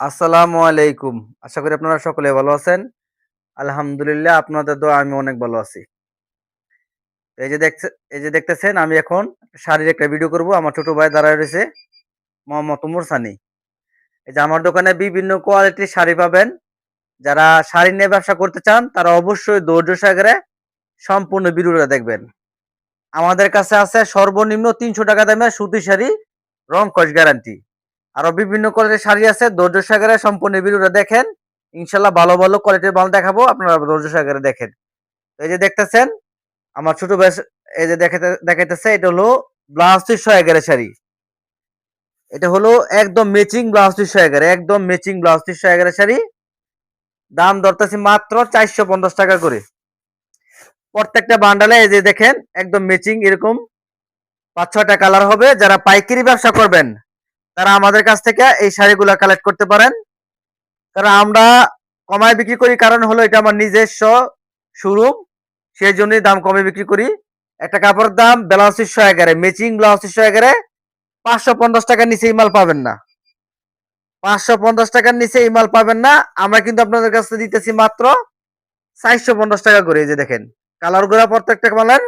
আসসালামু আলাইকুম। আশা করি আপনারা সকলে ভালো আছেন। আলহামদুলিল্লাহ আপনাদের দোয়া আমি অনেক ভালো আছি। এই যে দেখছে, এই যে দেখতেছেন, আমি এখন শাড়ির একটা ভিডিও করব। আমার ছোট ভাই দাঁড়ায় রয়েছে, মোহাম্মদ উমর সানি। এই যে আমার দোকানে বিভিন্ন কোয়ালিটির শাড়ি পাবেন। যারা শাড়ি নিয়ে ব্যবসা করতে চান, তারা অবশ্যই ধৈর্য সাগরে সম্পূর্ণ ভিডিওটা দেখবেন। আমাদের কাছে আছে সর্বনিম্ন তিনশো টাকা দামে সুতি শাড়ি রং কস গ্যারান্টি আরও বিভিন্ন কোয়ালিটির শাড়ি আছে। ধৈর্য সাগরে সম্পূর্ণ ভিডিওটা দেখেন। ইনশাল্লাহ ভালো ভালো কোয়ালিটির মাল দেখাবো। আপনারা ধৈর্য সহকারে দেখেন। এই যে দেখতেছেন, আমার ছোট বেশ এই যে দেখাতে দেখাইতেছে, এটা হলো ব্লাউজ তিনশো এগারো শাড়ি। এটা হলো একদম ম্যাচিং ব্লাউজ তিনশো এগারো একদম ম্যাচিং ব্লাউজ তিনশো এগারো শাড়ি। দাম ধরতেছি মাত্র চারশো পঞ্চাশ টাকা করে। প্রত্যেকটা বান্ডালে এই যে দেখেন, একদম ম্যাচিং এরকম পাঁচ ছয়টা কালার হবে। যারা পাইকারি ব্যবসা করবেন তারা আমাদের কাছ থেকে এই শাড়িগুলো কালেক্ট করতে পারেন। কারণ আমরা কমায় বিক্রি করি, কারণ হলো এটা আমার নিজস্ব শোরুম সেই জন্যই দাম কমে বিক্রি করি। একটা কাপড়ের দাম ব্লাউজ তিনশো এগারো ম্যাচিং ব্লাউজ তিনশো এগারো, পাঁচশো পঞ্চাশ টাকার নিচে এই মাল পাবেন না। পাঁচশো পঞ্চাশ টাকার নিচে এই মাল পাবেন না। আমরা কিন্তু আপনাদের কাছে দিতেছি মাত্র চারশো পঞ্চাশ টাকা করে, এই যে দেখেন। কালারগুলা প্রত্যেকটা মালের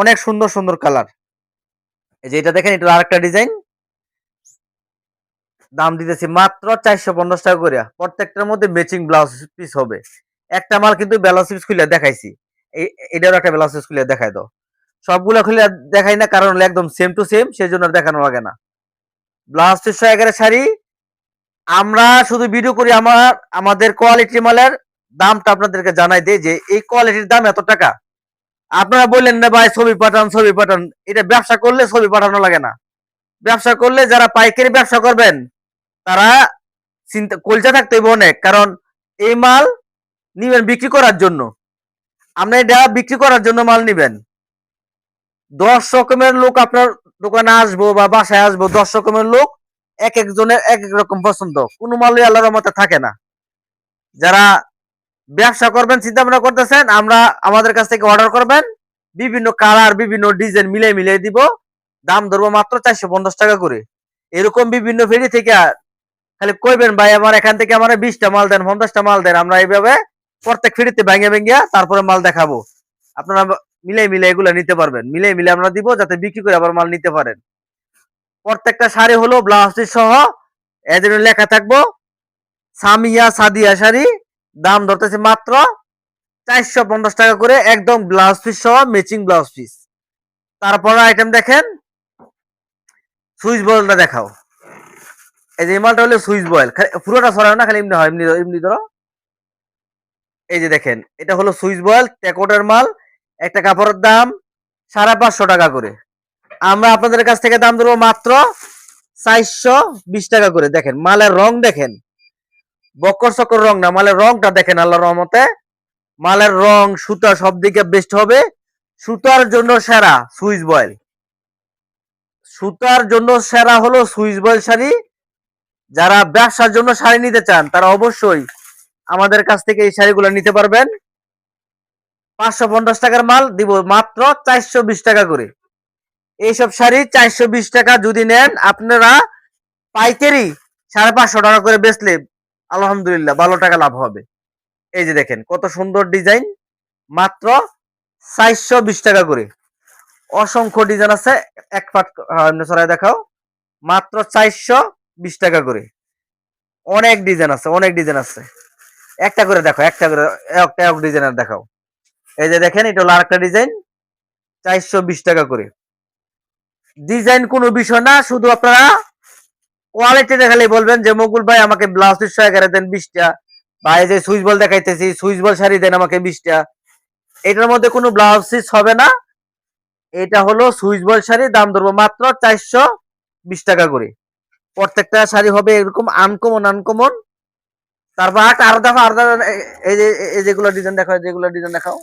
অনেক সুন্দর সুন্দর কালার। এই যে এটা দেখেন এটা আরেকটা ডিজাইন দাম দিতেছি মাত্র চারশো পঞ্চাশ টাকা করে প্রত্যেকটার মধ্যে ম্যাচিং ব্লাউজ পিস হবে। একটা মাল কিন্তু ব্লাউজ পিস খুলে দেখাইছি। এটারও একটা ব্লাউজ পিস খুলে দেখাই দাও। সবগুলা খুলে দেখাই না, কারণ একদম সেম টু সেম সেই জন্য দেখানো লাগে না। ব্লাউজ তিনশো এগারো শাড়ি। আমরা শুধু ভিডিও করি আমার, আমাদের কোয়ালিটি মালের দামটা আপনাদেরকে জানাই দেই যে এই কোয়ালিটির দাম এত টাকা। আপনারা বললেন না ভাই ছবি পাঠান ছবি পাঠান। এটা ব্যবসা করলে ছবি পাঠানো লাগে না। ব্যবসা করলে যারা পাইকারি ব্যবসা করবেন তারা চিন্তা কলচা থাকতে হবে অনেক, কারণ এই মাল নিবেন বিক্রি করার জন্য। আপনি এটা বিক্রি করার জন্য মাল নিবেন। দশ রকমের লোক আপনার দোকানে আসব বা বাসায় আসব দশ রকমের লোক এক একজনের এক এক রকম পছন্দ। কোনো মালই আল্লাহর মতে থাকে না। যারা ব্যবসা করবেন চিন্তা ভাবনা করতেছেন, আমরা আমাদের কাছ থেকে অর্ডার করবেন। বিভিন্ন কালার, বিভিন্ন ডিজাইন মিলিয়ে মিলিয়ে দিব। দাম ধরবো মাত্র চারশো পঞ্চাশ টাকা করে। এরকম বিভিন্ন ফেরি থেকে খালি কইবেন, ভাই, আমার এখান থেকে আমার বিশটা মাল দেন, পঞ্চাশটা মাল দেন, আমরা এইভাবে প্রত্যেক ফেরিতে ভেঙে ভেঙে তারপরে মাল দেখাবো। আপনারা মিলে মিলে এগুলো নিতে পারবেন। মিলে মিলে আমরা দিব যাতে বিক্রি করে আবার মাল নিতে পারেন। প্রত্যেকটা শাড়ি হলো ব্লাউজ সহ এদের লেখা থাকব, সামিয়া সাদিয়া শাড়ি, দাম ধরতেছে মাত্র চারশো পঞ্চাশ টাকা করে, একদম ব্লাউজ পিস সহ ম্যাচিং ব্লাউজ পিস। তারপরে আইটেম দেখেন, সুইচ বলটা দেখাও। এই যে মালটা হলো সুইচ বয়েল। পুরোটা সরাও না, খালি এমনি হয়, এমনি এমনি ধরো। এই যে দেখেন, এটা হলো সুইচ বয়েল, টেকোটের মাল, একটা কাপড়ের দাম সাড়ে পাঁচশো টাকা করে। আমরা আপনাদের কাছ থেকে দাম ধরবো মাত্র চারশো বিশ টাকা করে। দেখেন, মালের রং দেখেন। বকর সকর রং না, মালের রংটা দেখেন আল্লাহ রহমতে। মালের রং, সুতা সব দিকে বেস্ট হবে। সুতার জন্য সেরা সুইচ বয়েল। সুতার জন্য সেরা হলো সুইচ বয়েল শাড়ি। যারা ব্যবসার জন্য শাড়ি নিতে চান, তারা অবশ্যই আমাদের কাছ থেকে এই শাড়িগুলো নিতে পারবেন। পাঁচশো পঞ্চাশ টাকার মাল দিব মাত্র চারশো বিশ টাকা করে। এইসব শাড়ি চারশো বিশ টাকা যদি নেন, আপনারা পাইকারি সাড়ে পাঁচশো টাকা করে বেচলে আলহামদুলিল্লাহ ভালো টাকা লাভ হবে। এই যে দেখেন, কত সুন্দর ডিজাইন, মাত্র চারশো বিশ টাকা করে। অসংখ্য ডিজাইন আছে, এক পাট সরাই দেখাও। মাত্র চারশো বিশ টাকা করে। অনেক ডিজাইন আছে, অনেক ডিজাইন আছে। একটা করে দেখো একটা করে একটা এক ডিজাইনের দেখাও। এই যে দেখেন, এটা হলো আরেকটা ডিজাইন চারশো বিশ টাকা করে। ডিজাইন কোনো বিষয় না, শুধু আপনারা কোয়ালিটি দেখালে বলবেন যে, মকুল ভাই, আমাকে ব্লাউজ তিনশো এগারো দেন বিশটা বা এই যে সুইচ বল দেখাইতেছি, সুইচ বল শাড়ি দেন আমাকে বিশটা এটার মধ্যে কোনো ব্লাউজ পিস হবে না। এটা হলো সুইচ বল শাড়ি দাম ধরবো মাত্র চারশো বিশ টাকা করে। প্রত্যেকটা শাড়ি হবে এরকম আনকমন আনকমন তারপর আর আরও দেখো, এই- যে, এই যেগুলো ডিজাইন দেখাও যেগুলো ডিজাইন দেখাও।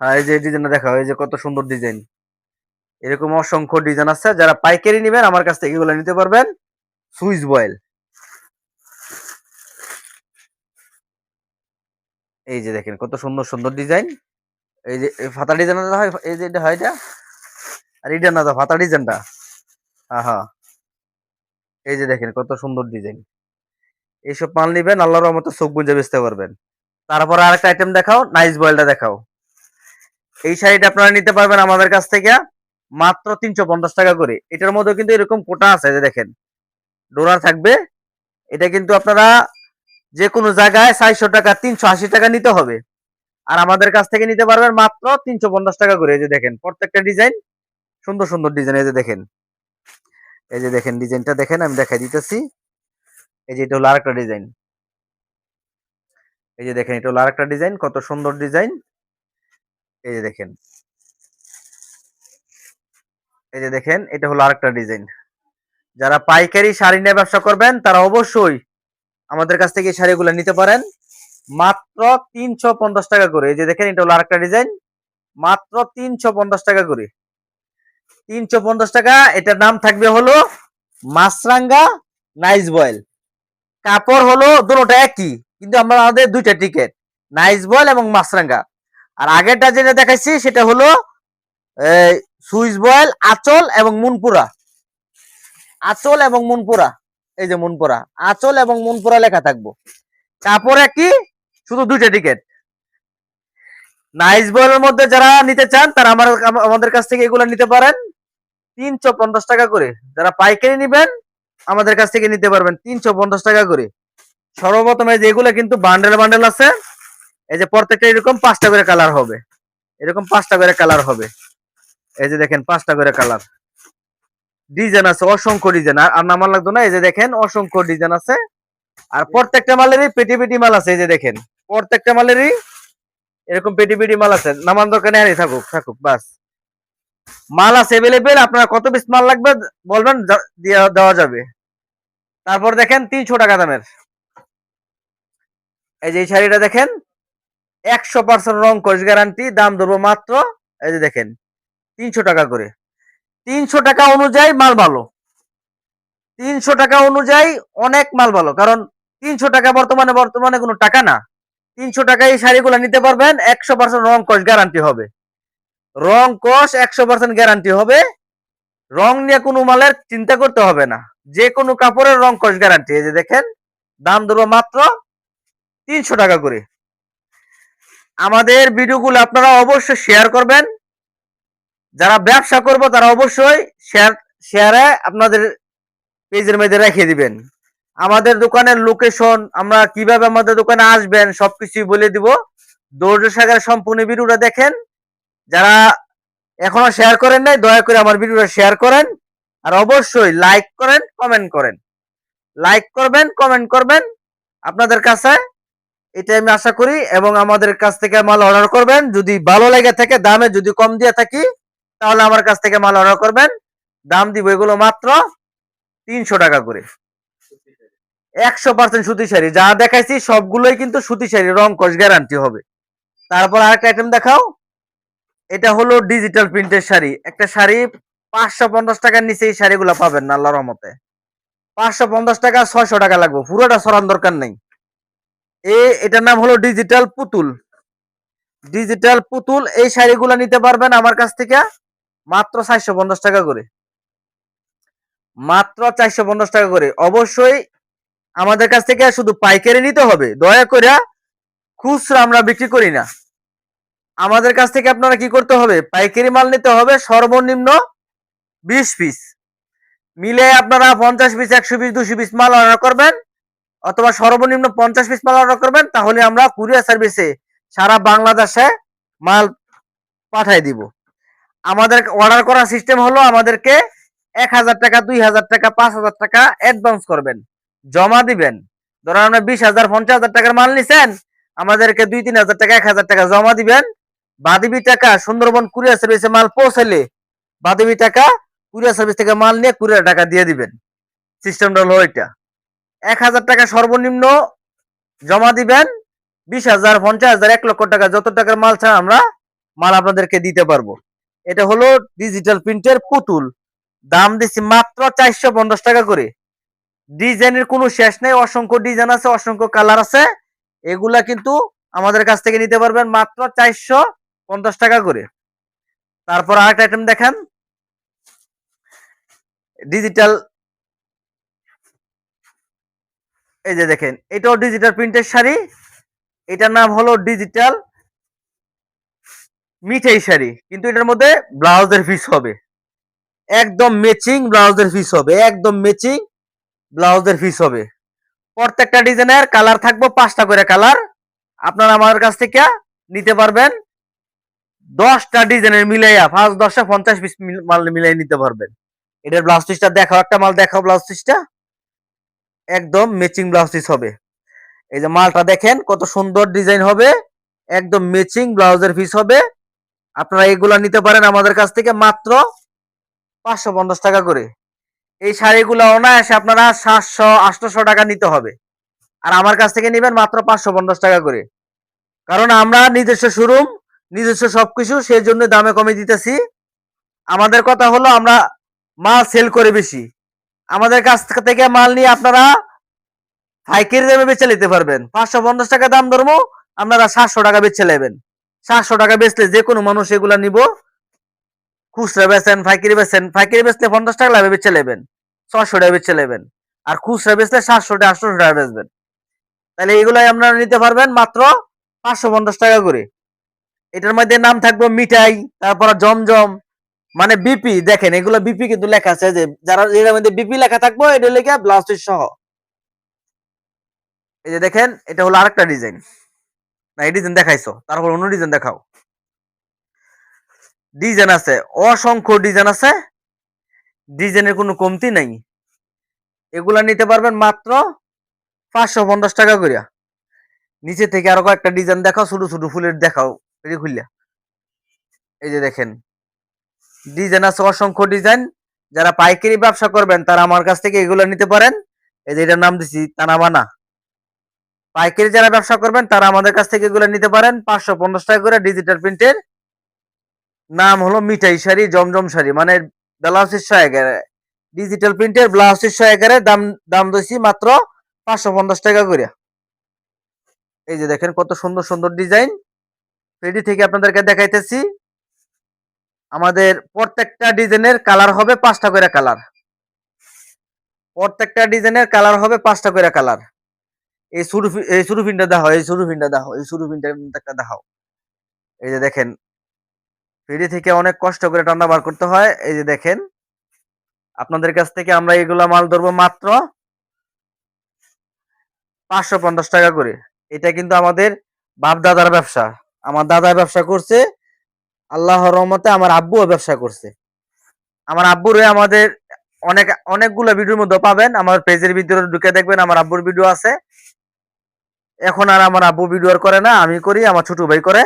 হ্যাঁ এই যে ডিজাইনটা দেখাও, এই যে কত সুন্দর ডিজাইন এরকম অসংখ্য ডিজাইন আছে, যারা পাইকারি নেবেন, আমার কাছ থেকে এগুলো নিতে পারবেন। Swiss voile. এই যে দেখেন, কত সুন্দর সুন্দর ডিজাইন এই যে ফাতা ডিজাইন হয়, এই যে এটা হয় এটা? আর এটা না, ফাতা ডিজাইনটা হ্যাঁ এই যে দেখেন কত সুন্দর ডিজাইন এইসব মাল নিবেন, আল্লাহর রহমতে চোখ বুঝে বেচতে পারবেন। তারপর আরেকটা আইটেম দেখাও নাইস বয়েলটা দেখাও। এই শাড়িটা আপনারা নিতে পারবেন আমাদের কাছ থেকে মাত্র তিনশো পঞ্চাশ টাকা করে। এটার মধ্যে কিন্তু এরকম কোটা আছে, যে দেখেন ডোরার থাকবে। এটা কিন্তু আপনারা যে কোনো জায়গায় চারশো টাকা, তিনশো আশি টাকা নিতে হবে। আর আমাদের কাছ থেকে নিতে পারবেন মাত্র তিনশো পঞ্চাশ টাকা করে। এই যে দেখেন, প্রত্যেকটা ডিজাইন সুন্দর সুন্দর ডিজাইন এই যে দেখেন। এই যে দেখেন, ডিজাইনটা দেখেন, আমি দেখাই দিতেছি। এই যে এটা হলো আরেকটা ডিজাইন। এই যে দেখেন, এটা হলো আরেকটা ডিজাইন, কত সুন্দর ডিজাইন। এই যে দেখেন। এই যে দেখেন, এটা হলো আরেকটা ডিজাইন। যারা পাইকারি শাড়ি নিয়ে ব্যবসা করবেন, তারা অবশ্যই আমাদের কাছ থেকে শাড়িগুলো নিতে পারেন। মাত্র তিনশো পঞ্চাশ টাকা করে। এই যে দেখেন, এটা হলো আরেকটা ডিজাইন। মাত্র তিনশো পঞ্চাশ টাকা করে। তিনশো পঞ্চাশ টাকা। এটার নাম থাকবে হলো মাছরাঙ্গা নাইস বয়েল। কাপড় হলো দুটোটা একই, কিন্তু আমরা আমাদের দুইটা টিকিট নাইস বয়েল এবং মাছরাঙ্গা। আর আগেরটা যেটা দেখাইছি, সেটা হলো সুইচ বয়েল, আচল এবং মুনপুরা। আচল এবং মুনপুরা, এই যে মুনপুরা। আচল এবং মুনপুরা লেখা থাকব। কাপড় একই, শুধু দুইটা টিকিট নাইস বয়েলের মধ্যে যারা নিতে চান, তারা আমার আমাদের কাছ থেকে এগুলো নিতে পারেন। তিনশো পঞ্চাশ টাকা করে। যারা পাইকারি নিবেন, আমাদের কাছ থেকে নিতে পারবেন তিনশো পঞ্চাশ টাকা করে। সর্বপ্রথম এই যে এগুলো কিন্তু বান্ডেল বান্ডেল আছে। এই যে প্রত্যেকটা এরকম পাঁচটা করে কালার হবে। এরকম পাঁচটা করে কালার হবে। এই যে দেখেন, পাঁচটা করে কালার ডিজাইন আছে, অসংখ্য ডিজাইন আর নামার লাগতো না, এই যে দেখেন, অসংখ্য ডিজাইন আছে। আর প্রত্যেকটা মালেরই পেটি পেটি মাল আছে, এই যে দেখেন। প্রত্যেকটা মালেরই এরকম পেটি পেটি মাল আছে। নামান দোকানে আনি থাকুক থাকুক, বাস। মাল আছে এভেলেবেল আপনার কত পিস মাল লাগবে বলবেন দেওয়া যাবে। তারপর দেখেন তিনশো টাকা দামের। এই যে এই শাড়িটা দেখেন, একশো পার্সেন্ট রং কোর্স গ্যারান্টি দাম ধরবো মাত্র, এই যে দেখেন, তিনশো টাকা করে। তিনশো টাকা অনুযায়ী মাল ভালো। তিনশো টাকা অনুযায়ী অনেক মাল ভালো, কারণ তিনশো টাকা বর্তমানে বর্তমানে কোনো টাকা না। তিনশো টাকা এই শাড়িগুলো নিতে পারবেন, একশো পার্সেন্ট রং কোর্স গ্যারান্টি হবে। রং কোষ একশো পার্সেন্ট গ্যারান্টি হবে। রং নিয়ে কোনো মালের চিন্তা করতে হবে না। যে কোনো কাপড়ের রং কোষ গ্যারান্টি এই যে দেখেন, দাম ধরবো মাত্র তিনশো টাকা করে। আমাদের ভিডিওগুলো আপনারা অবশ্যই শেয়ার করবেন। যারা ব্যবসা করব, তারা অবশ্যই শেয়ার শেয়ারে আপনাদের পেজের মধ্যে রেখে দিবেন। আমাদের দোকানের লোকেশন আমরা কীভাবে আমাদের দোকানে আসবেন সবকিছু বলে দিব। দৌড় সাগর সম্পূর্ণ ভিডিওটা দেখেন। যারা এখনও শেয়ার করেন নাই, দয়া করে আমার ভিডিওটা শেয়ার করেন আর অবশ্যই লাইক করেন কমেন্ট করেন। লাইক করবেন কমেন্ট করবেন। আপনাদের কাছে এটা আমি আশা করি এবং আমাদের কাছ থেকে মাল অর্ডার করবেন। যদি ভালো লেগে থাকে, দামে যদি কম দিয়ে থাকি, তাহলে আমার কাছ থেকে মাল অর্ডার করবেন। দাম দিব এগুলো মাত্র তিনশো টাকা করে। একশো পার্সেন্ট সুতি শাড়ি যা দেখাইছি, সবগুলোই কিন্তু সুতি শাড়ি রং কস গ্যারান্টি হবে। তারপর আরেকটা আইটেম দেখাও। এটা হলো ডিজিটাল প্রিন্টের শাড়ি। একটা শাড়ি পাঁচশো পঞ্চাশ টাকার নিচে এই শাড়িগুলো পাবেন না আল্লাহ রহমতে। পাঁচশো পঞ্চাশ টাকা, ছয়শো টাকা লাগবে, পুরোটা সরান দরকার নেই। এ, এটার নাম হলো ডিজিটাল পুতুল। ডিজিটাল পুতুল, এই শাড়িগুলো নিতে পারবেন আমার কাছ থেকে মাত্র চারশো পঞ্চাশ টাকা করে। মাত্র চারশো পঞ্চাশ টাকা করে। অবশ্যই আমাদের কাছ থেকে শুধু পাইকারি নিতে হবে। দয়া করে খুচরা আমরা বিক্রি করি না। আমাদের কাছ থেকে আপনারা কি করতে হবে? পাইকারি মাল নিতে হবে, সর্বনিম্ন বিশ পিস। মিলে আপনারা পঞ্চাশ পিস, একশো পিস, দুশো পিস মাল অর্ডার করবেন, অথবা সর্বনিম্ন পঞ্চাশ পিস মাল অর্ডার করবেন, তাহলে আমরা কুরিয়ার সার্ভিসে সারা বাংলাদেশে মাল পাঠাই দিব। আমাদের অর্ডার করার সিস্টেম হলো আমাদেরকে এক হাজার টাকা, দুই হাজার টাকা, পাঁচ হাজার টাকা অ্যাডভান্স করবেন। জমা দিবেন। ধরেন আমরা বিশ হাজার, পঞ্চাশ হাজার টাকার মাল নিছেন, আমাদেরকে দুই, তিন হাজার টাকা, এক হাজার টাকা জমা দিবেন। বাদিবি টাকা সুন্দরবন কুরিয়ার সার্ভিসে মাল পৌঁছালে বাদিবি টাকা কুরিয়ার সার্ভিস থেকে মাল নিয়ে কুরিয়ার টাকা দিয়ে দিবেন। সিস্টেমটা হলো এটা এক হাজার টাকা সর্বনিম্ন জমা দিবেন, বিশ হাজার, পঞ্চাশ হাজার, এক লক্ষ টাকা যত টাকার মাল ছাড়া আমরা মাল আপনাদেরকে দিতে পারব। এটা হলো ডিজিটাল প্রিন্টের পুতুল। দাম দিচ্ছি মাত্র চারশো পঞ্চাশ টাকা করে। ডিজাইনের কোনো শেষ নেই, অসংখ্য ডিজাইন আছে, অসংখ্য কালার আছে। এগুলা কিন্তু আমাদের কাছ থেকে নিতে পারবেন মাত্র চারশো পঞ্চাশ টাকা করে। তারপর আরেকটা আইটেম দেখেন। ডিজিটাল এই যে দেখেন, এটাও ডিজিটাল প্রিন্টের শাড়ি। এটার নাম হলো ডিজিটাল মিঠাই শাড়ি। কিন্তু এটার মধ্যে ব্লাউজের পিস হবে। একদম ম্যাচিং ব্লাউজের পিস হবে। একদম ম্যাচিং ব্লাউজের পিস হবে। প্রত্যেকটা ডিজাইনের কালার থাকব পাঁচটা করে কালার আপনারা আমার কাছ থেকে নিতে পারবেন। দশটা ডিজাইনের মিলাইয়া পাঁচ, দশটা পঞ্চাশ পিস মাল মিলাই নিতে পারবেন। এটার ব্লাউজ পিসটা দেখাও, একটা মাল দেখাও ব্লাউজ পিসটা একদম ম্যাচিং ব্লাউজ পিস হবে। এই যে মালটা দেখেন, কত সুন্দর ডিজাইন হবে। একদম ম্যাচিং ব্লাউজের পিস হবে। আপনারা এগুলা নিতে পারেন আমাদের কাছ থেকে মাত্র পাঁচশো পঞ্চাশ টাকা করে। এই শাড়িগুলো অনায়াসে আপনারা সাতশো আটশোশো টাকা নিতে হবে। আর আমার কাছ থেকে নেবেন মাত্র পাঁচশো পঞ্চাশ টাকা করে। কারণ আমরা নিজস্ব শোরুম নিজস্ব সবকিছু সেই জন্য দামে কমে দিতেছি। আমাদের কথা হলো, আমরা মাল সেল করে বেশি। আমাদের কাছ থেকে মাল নিয়ে আপনারা পাইকারি দামে বেচে নিতে পারবেন। পাঁচশো পঞ্চাশ টাকা দাম ধরবো, আপনারা সাতশো টাকা বেচে নেবেন। সাতশো টাকা বেচলে যে কোনো মানুষ এগুলা নিব। খুচরা বেচেন ফাইকারি বেচেন ফাইকারি বেচলে পঞ্চাশ টাকা লাভে বেচে নেবেন। ছশো টাকা বেচে নেবেন। আর খুচরা বেচলে সাতশো টাকা, আটশো টাকা বেচবেন। তাহলে এগুলাই আপনারা নিতে পারবেন মাত্র পাঁচশো পঞ্চাশ টাকা করে। এটার মধ্যে নাম থাকবে মিঠাই, তারপর জমজম মানে বিপি, দেখেন এগুলো বিপি কিন্তু লেখা আছে যে যারা এর মধ্যে বিপি লেখা থাকব, এটা লেখা ব্লাউজ সহ। এই যে দেখেন, এটা হলো আরেকটা ডিজাইন। না, এই ডিজাইন দেখাইছো, তারপর অন্য ডিজাইন দেখাও। ডিজাইন আছে, অসংখ্য ডিজাইন আছে, ডিজাইনের কোনো কমতি নাই। এগুলা নিতে পারবেন মাত্র পাঁচশো পঞ্চাশ টাকা করিয়া। নিচে থেকে আরও কয়েকটা ডিজাইন দেখাও, ছোট ছোট ফুলের দেখাও। এই যে দেখেন। ডিজাইন আছে অসংখ্য ডিজাইন। যারা পাইকারি ব্যবসা করবেন, তারা আমার কাছ থেকে এগুলো নিতে পারেন। এই যে এটার নাম দিছি, তানাবানা। পাইকারি যারা ব্যবসা করবেন, তারা আমাদের কাছ থেকে এগুলো নিতে পারেন। পাঁচশো পঞ্চাশ টাকা করে ডিজিটাল প্রিন্টের নাম হলো মিঠাই শাড়ি, জমজম শাড়ি। মানে ব্লাউজের এগারো ডিজিটাল প্রিন্টের ব্লাউজের এগারো দাম দাম দিয়েছি মাত্র পাঁচশো পঞ্চাশ টাকা করে। এই যে দেখেন কত সুন্দর সুন্দর ডিজাইন। রেডি থেকে আপনাদেরকে দেখাইতেছি। আমাদের প্রত্যেকটা ডিজাইনের কালার হবে পাঁচটা করে কালার। প্রত্যেকটা ডিজাইনের কালার হবে পাঁচটা করে কালার। এই শুরু এই শুরু পিনটা দেখাও, এই শুরু পিনটা দেখাও, এই একটা দেখাও। এই যে দেখেন ফেরি থেকে অনেক কষ্ট করে টান্না বার করতে হয়। এই যে দেখেন, আপনাদের কাছ থেকে আমরা এগুলা মাল ধরবো মাত্র পাঁচশো পঞ্চাশ টাকা করে। এটা কিন্তু আমাদের বাপ দাদার ব্যবসা। আমার দাদা ব্যবসা করছে, আল্লাহর রহমতে আমার আব্বুও ব্যবসা করছে। আমার আব্বুরে আমাদের অনেক, অনেকগুলো ভিডিওর মধ্যে পাবেন, আমার পেজের ভিতরে ঢুকে দেখবেন আমার আব্বুর ভিডিও আছে। এখন আর আমার আব্বু ভিডিও আর করে না, আমি করি, আমার ছোট ভাই করে।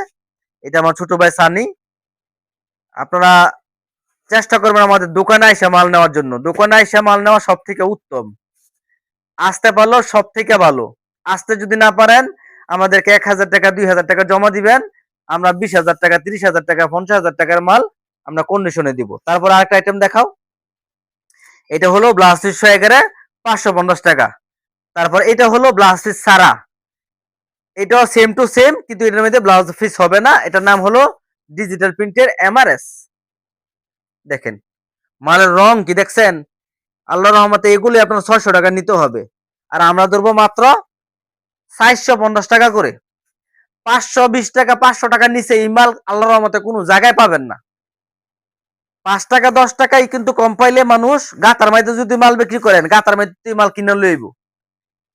এটা আমার ছোট ভাই সানি। আপনারা চেষ্টা করবেন আমাদের দোকানে এসে মাল নেওয়ার জন্য। দোকানে এসে মাল নেওয়া সব থেকে উত্তম। আসতে পারলেও সব থেকে ভালো। আসতে যদি না পারেন আমাদেরকে এক হাজার টাকা, দুই হাজার টাকা জমা দিবেন। আমরা বিশ হাজার টাকা, তিরিশ হাজার টাকা, পঞ্চাশ হাজার টাকার মাল আমরা কন্ডিশনে দিব। তারপর আরেকটা আইটেম দেখাও। এটা হলো ব্লাউজ এগারো পাঁচশো পঞ্চাশ টাকা। তারপর এটা হলো ব্লাউজ সারা এটাও সেম টু সেম কিন্তু এটার মধ্যে ব্লাউজ ফিস হবে না। এটার নাম হলো ডিজিটাল প্রিন্টের এমআরএস দেখেন, মালের রং কি দেখছেন? আল্লাহ রহমতে এগুলি আপনার ছয়শো টাকা নিতে হবে। আর আমরা ধরবো মাত্র চারশো পঞ্চাশ টাকা করে। পাঁচশো বিশ টাকা, পাঁচশো টাকার নিচে এই মাল আল্লাহ রহমতে কোনো জায়গায় পাবেন না। পাঁচ টাকা, দশ টাকাই কিন্তু কম পাইলে মানুষ গাতার মাইতে যদি মাল বিক্রি করেন গাতার মাইতে মাল কিনে লইব।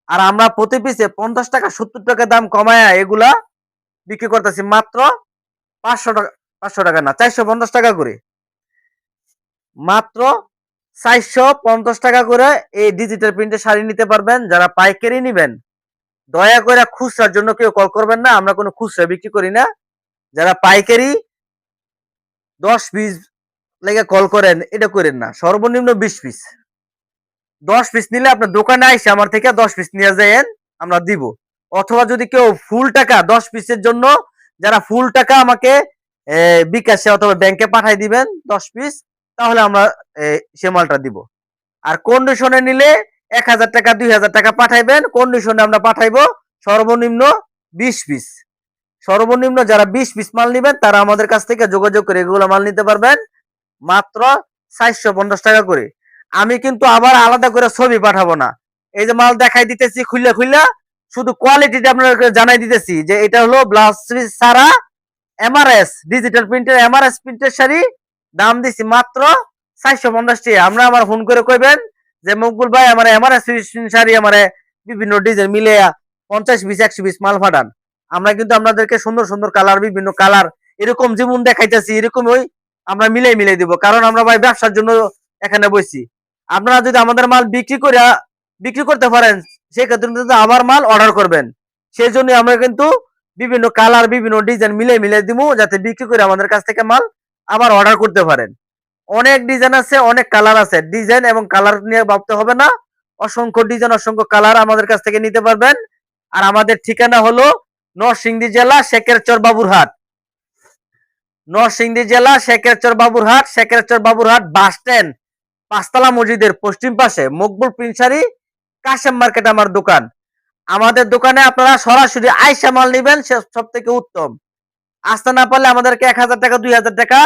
আর আমরা প্রতি পিসে পঞ্চাশ টাকা, সত্তর টাকা দাম কমায় এগুলা বিক্রি করতেছি মাত্র পাঁচশো টাকা পাঁচশো টাকা না, চারশো পঞ্চাশ টাকা করে। মাত্র চারশো পঞ্চাশ টাকা করে এই ডিজিটাল প্রিন্টের শাড়ি নিতে পারবেন, যারা পাইকারি নিবেন। দয়া করে খুচরার জন্য কেউ কল করবেন না, আমরা কোনো খুচরা বিক্রি করি না। যারা পাইকারি দশ পিস লেগে কল করেন, এটা করেন না। সর্বনিম্ন বিশ পিস। দশ পিস নিলে আপনার দোকানে আইসে আমার থেকে দশ পিস নিয়ে যায়েন, আমরা দিব। অথবা যদি কেউ ফুল টাকা দশ পিসের জন্য, যারা ফুল টাকা আমাকে বিকাশে অথবা ব্যাংকে পাঠাই দিবেন দশ পিস, তাহলে আমরা সে মালটা দিব। আর কন্ডিশনে নিলে এক হাজার টাকা, দুই হাজার টাকা পাঠাইবেন। কন্ডিশনে আমরা পাঠাইবো? সর্বনিম্ন বিশ পিস। সর্বনিম্ন যারা বিশ পিস মাল নিবেন, তারা আমাদের কাছ থেকে যোগাযোগ করে এগুলো মাল নিতে পারবেন। মাত্র চারশো পঞ্চাশ টাকা করে। আমি কিন্তু আবার আলাদা করে ছবি পাঠাবো না। এই যে মাল দেখাই দিতেছি খুললা খুললা শুধু কোয়ালিটিটা আপনাদেরকে জানাই দিতেছি যে এটা হলো ব্লাউজ পিস সারা এমআরএস ডিজিটাল প্রিন্টের এমআরএস প্রিন্টের শাড়ি। দাম দিছি মাত্র চারশো পঞ্চাশ টাকা। আমরা আমার ফোন করে কইবেন যে মকবুল ভাই আমার এমআরএস শাড়ি আমার বিভিন্ন ডিজাইন মিলে পঞ্চাশ বিশ একশো বিশ মাল ফাটান আমরা কিন্তু আপনাদেরকে সুন্দর সুন্দর কালার বিভিন্ন কালার এরকম যেমন দেখাইতেছি, এরকম ওই আমরা মিলে মিলে দিব। কারণ আমরা ভাই ব্যবসার জন্য এখানে বসছি আপনারা যদি আমাদের মাল বিক্রি করে বিক্রি করতে পারেন, সেক্ষেত্রে কিন্তু আমার মাল অর্ডার করবেন। সেই জন্য আমরা কিন্তু বিভিন্ন কালার বিভিন্ন ডিজাইন মিলে মিলে দিব যাতে বিক্রি করে আমাদের কাছ থেকে মাল আবার অর্ডার করতে পারেন। অনেক ডিজাইন আছে, অনেক কালার আছে। ডিজাইন এবং কালার নিয়ে ভাবতে হবে না। অসংখ্য ডিজাইন অসংখ্য কালার আমাদের কাছ থেকে নিতে পারবেন। আর আমাদের ঠিকানা হলো নরসিংদী জেলা, শেখেরচর বাবুরহাট। নরসিংদী জেলা, শেখেরচর বাবুরহাট শেখেরচর বাবুরহাট বাস স্ট্যান্ড পাঁচতলা মসজিদের পশ্চিম পাশে, মকবুল প্রিন্সারি, কাশেম মার্কেট আমার দোকান। আমাদের দোকানে আপনারা সরাসরি আইসা মাল নিবেন সব থেকে উত্তম। আসতে না পারলে আমাদেরকে এক হাজার টাকা, দুই হাজার টাকা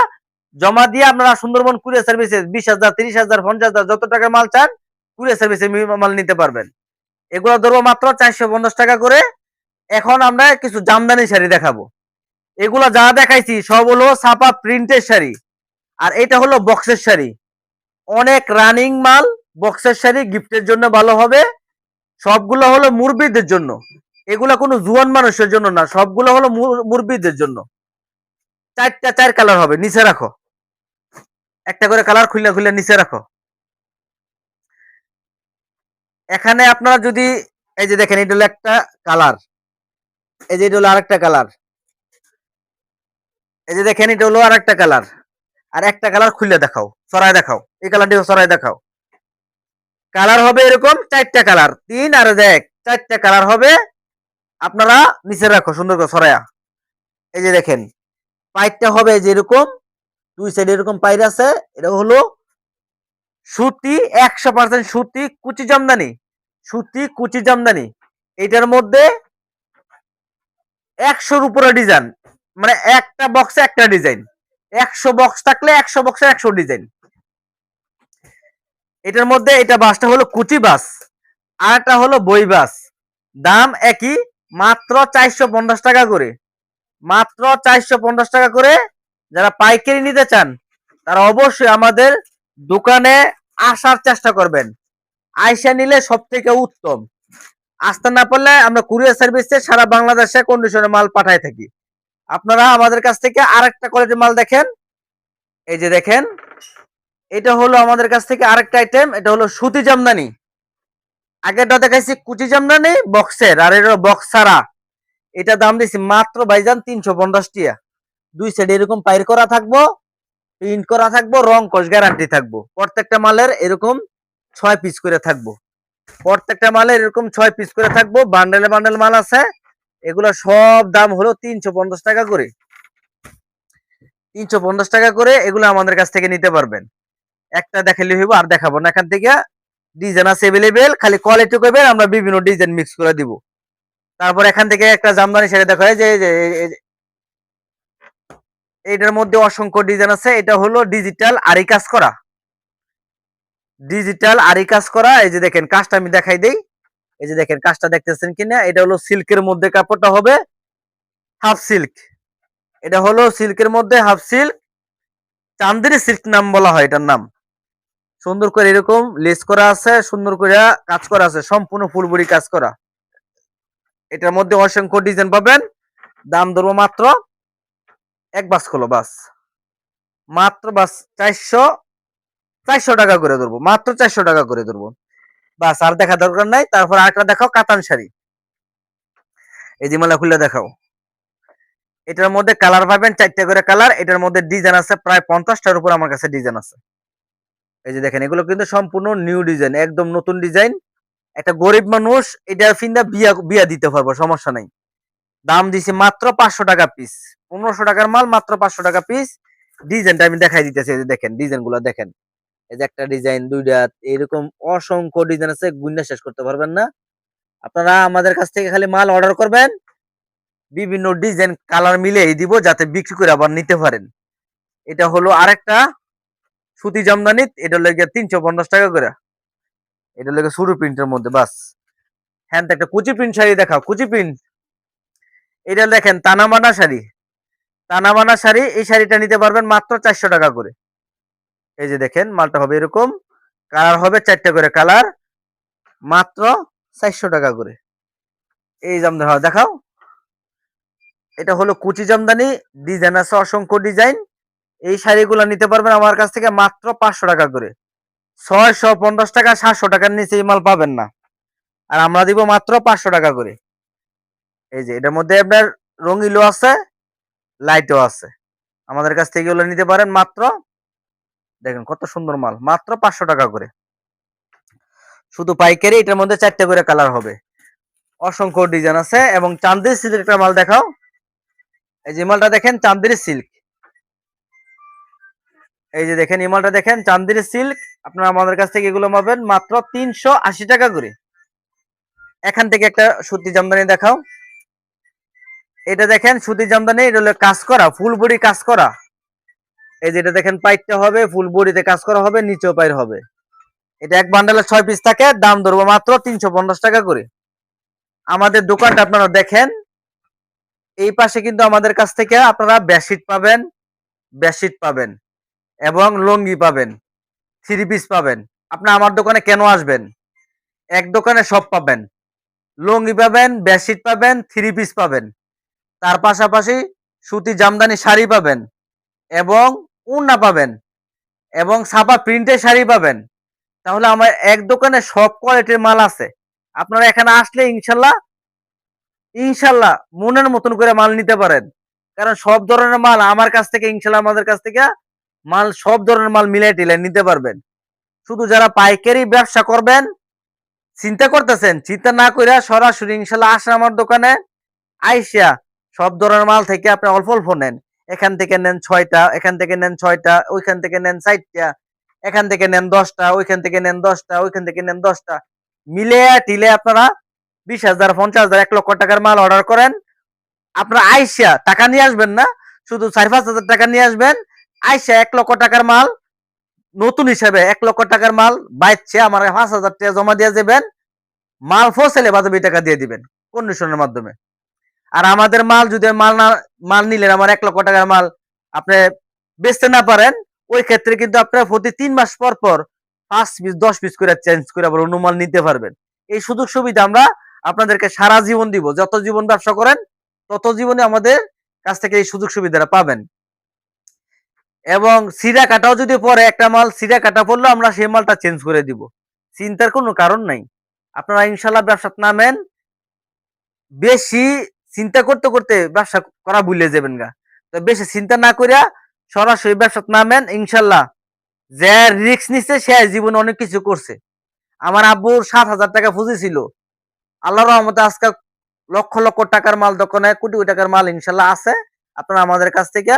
জমা দিয়ে আপনারা সুন্দরবন কুরিয়ার সার্ভিসে বিশ হাজার, তিরিশ হাজার, পঞ্চাশ হাজার যত টাকা মাল চান, কুরিয়ার সার্ভিসে মাল নিতে পারবেন। এগুলো ধরবো মাত্র চারশো পঞ্চাশ টাকা করে। এখন আমরা কিছু জামদানি শাড়ি দেখাবো। এগুলো যা দেখাইছি, সব হলো ছাপা প্রিন্টের শাড়ি। আর এটা হলো বক্সের শাড়ি। অনেক রানিং মাল, বক্সের শাড়ি গিফটের জন্য ভালো হবে। সবগুলো হলো মুরব্বীদের জন্য। এগুলো কোনো জুয়ান মানুষের জন্য না, সবগুলো হলো মুর- মুরব্বীদের জন্য। চারটা, চার কালার হবে, নিচে রাখো। একটা করে কালার খুলে খুলে নিচে রাখো। এখানে আপনারা যদি, এই যে দেখেন, এটা হলো একটা কালার। এই যে এটা হলো আরেকটা কালার। এই যে দেখেন, এটা হলো আরেকটা কালার। আর একটা কালার খুলে দেখাও সরাই দেখাও। এই কালারটি সরাই দেখাও। কালার হবে এরকম চারটা কালার। তিন আর দেখ চারটা কালার হবে, আপনারা নিচে রাখো, সুন্দর করে সরাইয়া এই যে দেখেন, পাইপটা হবে যে এরকম দুই সাইডে এরকম পাইর আছে, এটা হলো সুতি, একশো পার্সেন্ট সুতি, কুচি জামদানি। সুতি, কুচি জামদানি। এটার মধ্যে একশোর উপরে ডিজাইন মানে একটা বক্সে একটা ডিজাইন একশো বক্স থাকলে একশো বক্সে একশো ডিজাইন এটার মধ্যে এটা বাসটা হলো কুচি বাস আর একটা হলো বই বাস দাম একই, মাত্র চারশো পঞ্চাশ টাকা করে। মাত্র চারশো পঞ্চাশ টাকা করে যারা পাইকারি নিতে চান, তারা অবশ্যই আমাদের দোকানে আসার চেষ্টা করবেন। আইসা নিলে সব থেকে উত্তম। আসতে না পারলে আমরা কুরিয়ার সার্ভিসে সারা বাংলাদেশে কন্ডিশনে মাল পাঠাই থাকি। আপনারা আমাদের কাছ থেকে আরেকটা কোয়ালিটির মাল দেখেন। এই যে দেখেন, এটা হলো আমাদের কাছ থেকে আরেকটা আইটেম এটা হলো সুতি জামদানি। আগেরটা দেখাইছি কুচি জামদানি বক্সের আর এটা বক্স ছাড়া এটা দাম দিছি মাত্র ভাইজান তিনশো পঞ্চাশ টিয়া দুই সাইডে এরকম পাইর করা থাকব প্রিন্ট করা থাকব, রং কস গ্যারান্টি থাকব। প্রত্যেকটা মালের এরকম ছয় পিস করে থাকব। প্রত্যেকটা মালের এরকম ছয় পিস করে থাকব। বান্ডেলে বান্ডেল মাল আছে। এগুলো সব দাম হলো তিনশো পঞ্চাশ টাকা করে। তিনশো পঞ্চাশ টাকা করে এগুলো আমাদের কাছ থেকে নিতে পারবেন। একটা দেখালে হইব, আর দেখাবো না। এখান থেকে ডিজাইন আছে এভেলেবেল খালি কোয়ালিটি করবেন আমরা বিভিন্ন ডিজাইন মিক্স করে দিব। তারপর এখান থেকে একটা জামদানি সেটা দেখা যায় যে এইটার মধ্যে অসংখ্য ডিজাইন আছে। এটা হলো ডিজিটাল আরি কাজ করা। ডিজিটাল আরি কাজ করা, এই যে দেখেন কাজটা আমি দেখাই দেই। এই যে দেখেন কাজটা দেখতেছেন কিনা? এটা হলো সিল্কের মধ্যে কাপড়টা হবে হাফ সিল্ক। এটা হলো সিল্কের মধ্যে হাফ সিল্ক। চান্দেরি সিল্ক নাম বলা হয় এটার নাম। সুন্দর করে এরকম লেস করা আছে, সুন্দর করে কাজ করা আছে, সম্পূর্ণ ফুলবড়ি কাজ করা। এটার মধ্যে অসংখ্য ডিজাইন পাবেন। দাম ধরবো মাত্র এক বাস খোলো, বাস। মাত্র বাস চারশো চারশো টাকা করে ধরবো, মাত্র চারশো টাকা করে ধরবো। বাস, আর দেখা দরকার নাই। তারপর আরেকটা দেখাও, কাতান শাড়ি। এই যে মালা খুলে দেখাও। এটার মধ্যে কালার পাবেন, চারটে করে কালার। এটার মধ্যে ডিজাইন আছে প্রায় পঞ্চাশটার উপর আমার কাছে ডিজাইন আছে। এই যে দেখেন, এগুলো কিন্তু সম্পূর্ণ নিউ ডিজাইন, একদম নতুন ডিজাইন। একটা গরিব মানুষ, এটা ফিন্দা বিয়া বিয়া দিতে পারব, সমস্যা নাই। দাম দিছে মাত্র পাঁচশো টাকা পিস পনেরোশো টাকার মাল মাত্র পাঁচশো টাকা পিস ডিজাইনটা আমি দেখাই দিতেছি দেখেন ডিজাইনগুলো দেখেন। এই যে একটা ডিজাইন দুইটা, এরকম অসংখ্য ডিজাইন আছে গুন্ডা শেষ করতে পারবেন না। আপনারা আমাদের কাছ থেকে খালি মাল অর্ডার করবেন, বিভিন্ন ডিজাইন কালার মিলিয়ে দিব, যাতে বিক্রি করে আবার নিতে পারেন। এটা হলো আরেকটা সুতি জামদানি এটা হলো গিয়ে তিনশো পঞ্চাশ টাকা করে। এটা লেগে সুরু প্রিন্টের মধ্যে, বাস। হ্যাঁ একটা কুচি প্রিন্ট শাড়ি দেখাও। কুচি প্রিন্ট এটা দেখেন, তানামানা শাড়ি। তানামানা শাড়ি, এই শাড়িটা নিতে পারবেন মাত্র চারশো টাকা করে। এই যে দেখেন, মালটা হবে এরকম, কালার হবে চারটা করে কালার, মাত্র চারশো টাকা করে। এই জামদানি, হয়, দেখাও। এটা হলো কুচি জামদানি, ডিজাইন আছে অসংখ্য ডিজাইন। এই শাড়িগুলো নিতে পারবেন আমার কাছ থেকে মাত্র পাঁচশো টাকা করে। ছয়শো পঞ্চাশ টাকা, সাতশো টাকার নিচে এই মাল পাবেন না। আর আমরা দিব মাত্র পাঁচশো টাকা করে। এই যে, এটার মধ্যে আপনার রঙিলও আছে লাইটও আছে। আমাদের কাছ থেকে এগুলো নিতে পারেন মাত্র, দেখেন কত সুন্দর মাল, মাত্র পাঁচশো টাকা করে। শুধু পাইকারি, এটার মধ্যে চারটে করে কালার হবে। অসংখ্য ডিজাইন আছে এবং চান্দের সিল্ক একটা মাল দেখাও। এই যে মালটা দেখেন চান্দের সিল্ক। এই যে দেখেন, এই মালটা দেখেন চান্দের সিল্ক। আপনারা আমাদের কাছ থেকে এগুলো পাবেন মাত্র তিনশো আশি টাকা করে। এখান থেকে একটা সুতি জামদানি দেখাও। এটা দেখেন, সুতি জামদানি, এটা হলো কাজ করা, ফুল বডি কাজ করা। এই যে এটা দেখেন, পাইটটা হবে, ফুল বডিতে কাজ করা হবে, নিচেও পাইর হবে। এটা এক বান্ডালে ছয় পিস থাকে, দাম ধরবো মাত্র তিনশো পঞ্চাশ টাকা করে। আমাদের দোকানটা আপনারা দেখেন, এই পাশে কিন্তু আমাদের কাছ থেকে আপনারা বেডশিট পাবেন বেডশিট পাবেন, এবং লুঙ্গি পাবেন, থ্রি পিস পাবেন। আপনি আমার দোকানে কেন আসবেন? এক দোকানে সব পাবেন। লুঙ্গি পাবেন, বেডশিট পাবেন, থ্রি পিস পাবেন। তার পাশাপাশি সুতি জামদানি শাড়ি পাবেন এবং উন্না পাবেন এবং ছাপা প্রিন্টের শাড়ি পাবেন। তাহলে আমার এক দোকানে সব কোয়ালিটির মাল আছে। আপনারা এখানে আসলে ইনশাল্লাহ ইনশাল্লাহ মনের মতন করে মাল নিতে পারেন। কারণ সব ধরনের মাল আমার কাছ থেকে, ইনশাল্লাহ আমাদের কাছ থেকে মাল সব ধরনের মাল মিলাই টিলাই নিতে পারবেন। শুধু যারা পাইকারি ব্যবসা করবেন, চিন্তা করতেছেন, চিন্তা না করে সরাসরি ইনশাল্লাহ আসেন আমার দোকানে, আইসা সব ধরনের মাল থেকে আপনি অল্প অল্প নেন। এখান থেকে নেন ছয়টা, এখান থেকে নেন ছয়টা, ওইখান থেকে নেন চারটা, এখান থেকে নেন দশটা, ওইখান থেকে নেন দশটা, ওইখান থেকে নেন দশটা। মিলে টিলে আপনারা বিশ হাজার, পঞ্চাশ হাজার, এক লক্ষ টাকার মাল অর্ডার করেন। আপনারা আইসা টাকা নিয়ে আসবেন না, শুধু চার, পাঁচ হাজার টাকা নিয়ে আসবেন। আইসা এক লক্ষ টাকার মাল, নতুন হিসাবে এক লক্ষ টাকার মাল বাইচ্ছে আমার পাঁচ হাজার টাকা জমা দিয়ে দেবেন। মাল ফসেলে বাদবি টাকা দিয়ে দিবেন কন্ডিশনের মাধ্যমে। আর আমাদের মাল যদি মাল না, মাল নিলেন, আমার এক লক্ষ টাকার মাল আপনি বেচতে না পারেন, ওই ক্ষেত্রে কিন্তু আপনার প্রতি তিন মাস পর পর পাঁচ পিস, দশ পিস করে চেঞ্জ করে আবার অন্য মাল নিতে পারবেন। এই সুযোগ সুবিধা আমরা আপনাদেরকে সারা জীবন দিব। যত জীবন ব্যবসা করেন, তত জীবনে আমাদের কাছ থেকে এই সুযোগ সুবিধাটা পাবেন। এবং সিরা কাটাও যদি পরে একটা মাল সিরা কাটা পড়ল, আমরা সেই মালটা চেঞ্জ করে দিব। চিন্তার কোনো কারণ নাই। আপনারা ইনশাল্লাহ ব্যবসা নামেন। বেশি চিন্তা করতে করতে ব্যবসা করা ভুলে যাবেন গা। তো বেশি চিন্তা না করিয়া সরাসরি ব্যবসা নামেন, ইনশাল্লাহ। যে রিক্স নিচ্ছে সে জীবনে অনেক কিছু করছে। আমার আব্বুর সাত হাজার টাকা পুঁজি ছিল। আল্লাহ রহমতে আজকাল লক্ষ লক্ষ টাকার মাল দোকানে কোটি কোটি টাকার মাল ইনশাল্লাহ আছে। আপনারা আমাদের কাছ থেকে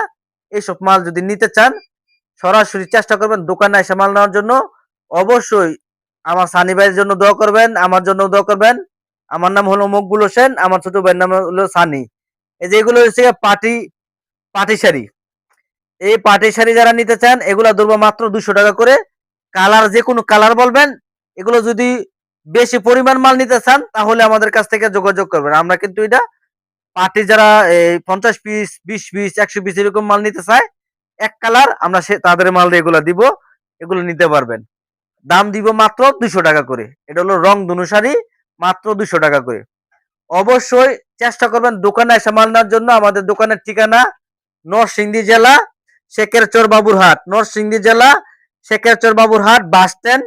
এইসব মাল যদি নিতে চান, সরাসরি চেষ্টা করবেন দোকানে এসে মাল নেওয়ার জন্য। অবশ্যই আমার সানি ভাইয়ের জন্য দোয়া করবেন, আমার জন্য দোয়া করবেন। আমার নাম হলো মকবুল হোসেন, আমার ছোট ভাইয়ের নাম হলো সানি। এই যে এগুলো হচ্ছে পাটি পাটি শাড়ি। এই পাটি শাড়ি যারা নিতে চান, এগুলা ধরবো মাত্র দুশো টাকা করে। কালার যে কোনো কালার বলবেন, এগুলো যদি বেশি পরিমাণ মাল নিতে চান, তাহলে আমাদের কাছ থেকে যোগাযোগ করবেন। আমরা কিন্তু এটা পার্টি যারা এই পঞ্চাশ পিস, বিশ পিস, একশো পিস এরকম মাল নিতে চায়, এক কালার আমরা সে, তাদের মাল এগুলো দিব, এগুলো নিতে পারবেন। দাম দিব মাত্র দুশো টাকা করে। এটা হলো রং ধনু শাড়ি। মাত্র দুশো টাকা করে। অবশ্যই চেষ্টা করবেন দোকানে এসে মাল নেওয়ার জন্য। আমাদের দোকানের ঠিকানা নরসিংদী জেলা, শেখেরচর বাবুরহাট। নরসিংদী জেলা, Shekherchar Baburhat, bus stand.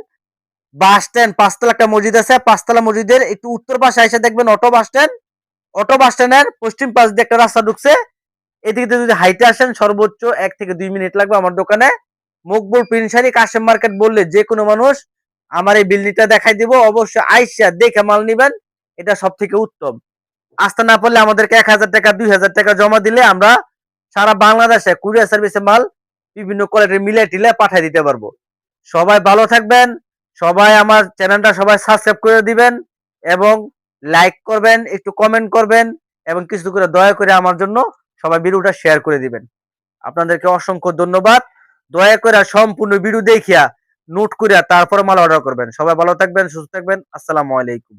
Bus stand, পাঁচতলা একটা মসজিদ আছে। পাঁচতলা মসজিদের একটু উত্তর পাশে এসে দেখবেন auto bus stand. Auto bus স্ট্যান্ডের পশ্চিম পাশ দিয়ে একটা রাস্তা ঢুকছে। এদিকে যদি হাইটে আসেন, সর্বোচ্চ এক থেকে দুই মিনিট লাগবে আমার দোকানে। মকবুল প্রিন্সারি কাশেম মার্কেট বললে যে কোনো মানুষ আমার এই বিল্ডিংটা দেখাই দিব। অবশ্যই আইসা দেখে মাল নিবেন। এটা সব থেকে উত্তম। আসতে না পারলে আমাদেরকে এক হাজার টাকা, দুই হাজার টাকা জমা দিলে আমরা সারা বাংলাদেশে কুরিয়ার সার্ভিসে মাল বিভিন্ন কোয়ালিটির মিলে টিলে পাঠিয়ে দিতে পারব। সবাই ভালো থাকবেন। সবাই আমার চ্যানেলটা সবাই সাবস্ক্রাইব করে দিবেন এবং লাইক করবেন, একটু কমেন্ট করবেন এবং কিছু করে দয়া করে আমার জন্য সবাই ভিডিওটা শেয়ার করে দিবেন। আপনাদেরকে অসংখ্য ধন্যবাদ। দয়া করে সম্পূর্ণ ভিডিও দেখিয়া নোট করিয়া তারপরে মাল অর্ডার করবেন। সবাই ভালো থাকবেন সুস্থ থাকবেন। আসসালামু আলাইকুম।